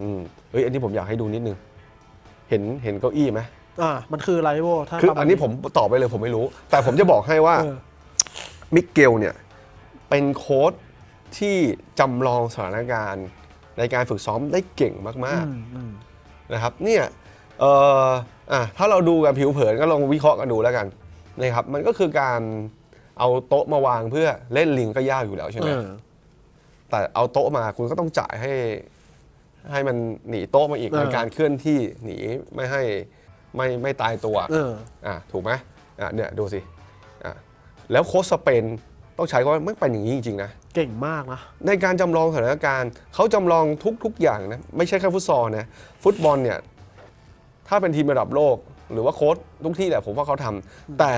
อืมเฮ้ยอันนี้ผมอยากให้ดูนิดนึง เห็นเห็นเก้าอี้ไหมอ่ามันคืออะไรพี่โบถ้าคือประาณอันนี้ผมตอบไปเลยผมไม่รู้ แต่ผมจะบอกให้ว่า เออมิเกลเนี่ยเป็นโค้ชที่จำลองสถานการณ์ในการฝึกซ้อมได้เก่งมาก อืมอืมๆ นะครับ เนี่ยเอ่ออะถ้าเราดูกันผิวเผินก็ลองวิเคราะห์กันดูแล้วกันนะครับมันก็คือการเอาโต๊ะมาวางเพื่อเล่นลิงก็ยากอยู่แล้วใช่ไหม เออแต่เอาโต๊ะมาคุณก็ต้องจ่ายให้ ให้มันหนีโต๊ะมาอีกเออ ในการเคลื่อนที่หนีไม่ให้ไม่ไม่ตายตัวเออ อะถูกไหมอะเนี่ยดูสิอะแล้วโค้ชสเปนต้องใช้ว่ามันเป็นอย่างนี้จริงๆนะ เก่งมากนะ ในการจำลองสถานการณ์เขาจำลองทุก ๆ อย่างนะไม่ใช่แค่ฟุตซอลนะฟุตบอลเนี่ยถ้าเป็นทีมระดับโลก หรือว่าโค้ชทุกที่แหละผมว่าเขาทำแต่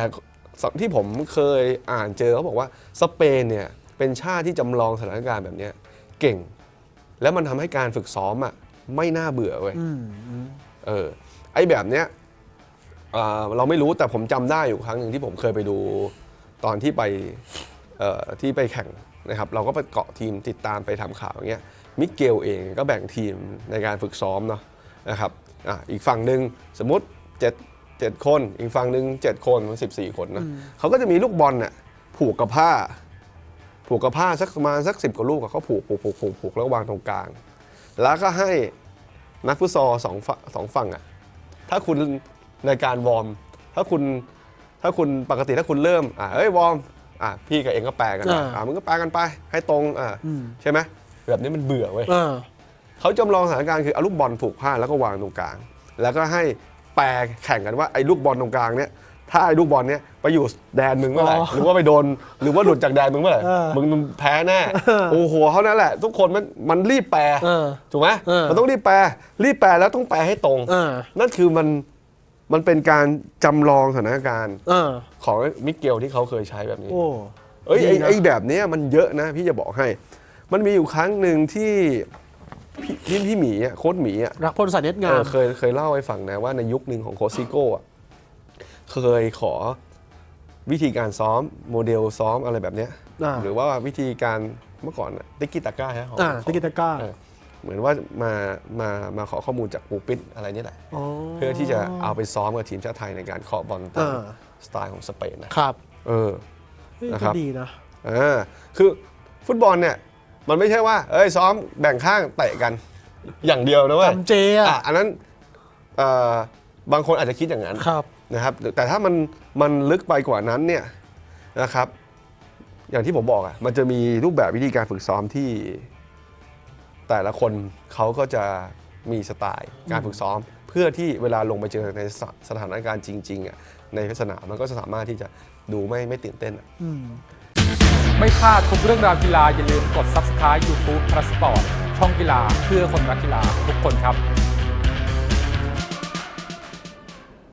สิ่งที่ผมเคยอ่านเจอเขาบอกว่าสเปนเนี่ยเป็นชาติที่จำลองสถานการณ์แบบเนี้ยเก่ง แล้วมันทำให้การฝึกซ้อมอะไม่น่าเบื่อเว้ยอืมอืมเออไอ้แบบเนี้ยอ่าเราไม่รู้แต่ผมจำได้อยู่ครั้งหนึ่งที่ผมเคยไปดูตอนที่ไปเอ่อที่ไปแข่งนะครับ เราก็ไปเกาะทีมติดตามไปทำข่าวอย่างเงี้ยมิเกลเองก็แบ่งทีมในการฝึกซ้อมเนาะนะครับอะอีกฝั่งหนึ่งสมมติเจ็ดเจ็ดคน อีกฝั่งหนึ่งเจ็ดคนมันสิบสี่คนนะเขาก็จะมีลูกบอลน่ะผูกกับผ้า ผูกกับผ้าสักประมาณสักสิบกว่าลูกอะเขาผูกผูกผูกผูกผูกแล้ววางตรงกลาง แล้วก็ให้นักฟุตซอลสองฝั่งสองฝั่งอะถ้าคุณในการวอร์ม ถ้าคุณถ้าคุณปกติถ้าคุณเริ่มอ่าเอ้ยวอร์มอ่าพี่กับเองก็แปลกันไปอ่าอ่ามึงก็แปลกันไป ให้ตรงอ่าอืมใช่ไหมแบบนี้มันเบื่อเว้ยเออเขาจำลองสถานการณ์คือเอาลูกบอลผูกผ้าแล้วก็วางตรงกลาง แล้วก็ให้แปลแข่งกันว่าไอ้ลูกบอลตรงกลางเนี่ย ถ้าไอ้ลูกบอลเนี่ยไปอยู่แดนมึงเมื่อไหร่อ๋อหรือว่าไปโดนหรือว่าหลุดจากแดนมึงเมื่อไหร่เออมึงแพ้แน่โอ้โหเขานั่นแหละ ทุกคนมันมันรีบแปลเออถูกไหมเออมันต้องรีบแปลรีบแปลแล้วต้องแปลให้ตรงเออนั่นคือมันมันเป็นการจำลองสถานการณ์เออของมิเกลที่เขาเคยใช้แบบนี้โอ้เอ้ยไอ้ดีนะไอ้แบบเนี้ยมันเยอะนะพี่จะบอกให้ มันมีอยู่ครั้งหนึ่งที่พี่พี่พี่หมีอะโค้ดหมีอะรักพลสายเน็ตงาเอมอเคยเคยเล่าให้ฟังนะว่าในยุคหนึ่งของโค้ชซิโก้อะ เคยขอวิธีการซ้อมโมเดลซ้อมอะไรแบบเนี้ยอ่า หรือว่าวิธีการเมื่อก่อนติกิตาก้าฮะของอ่าของติกิตาก้า เออเหมือนว่ามามามาขอข้อมูลจากปูปิดอะไรนี่แหละ อ๋อ เพื่อที่จะเอาไปซ้อมกับทีมชาติไทยในการเคาะบอลตามอ่า สไตล์ของสเปนนะ ครับเออ เฮ้ยนะครัก็บดีนะ อ่าคือฟุตบอลเนี่ย มันไม่ใช่ว่า เอ้ยซ้อมแบ่งข้างเตะกัน อย่างเดียวนะเว้ยจำเจอะ อะอันนั้นเอ่อ บางคนอาจจะคิดอย่างนั้นครับนะครับ แต่ถ้ามันมันลึกไปกว่านั้นเนี่ยนะครับ อย่างที่ผมบอกอะมันจะมีรูปแบบวิธีการฝึกซ้อมที่ แต่ละคนเขาก็จะมีสไตล์การฝึกซ้อม เพื่อที่เวลาลงไปเจอในสสถานการณ์จริงๆอะในสนามมันก็จะสามารถที่จะดูไม่ไม่ตื่นเต้นอะอืมไม่พลาดทุกเรื่องราวกีฬาอย่าลืมกด Subscribe YouTube p l u s Sport ช่องกีฬาเพื่อคนรักกีฬาทุกคนครับ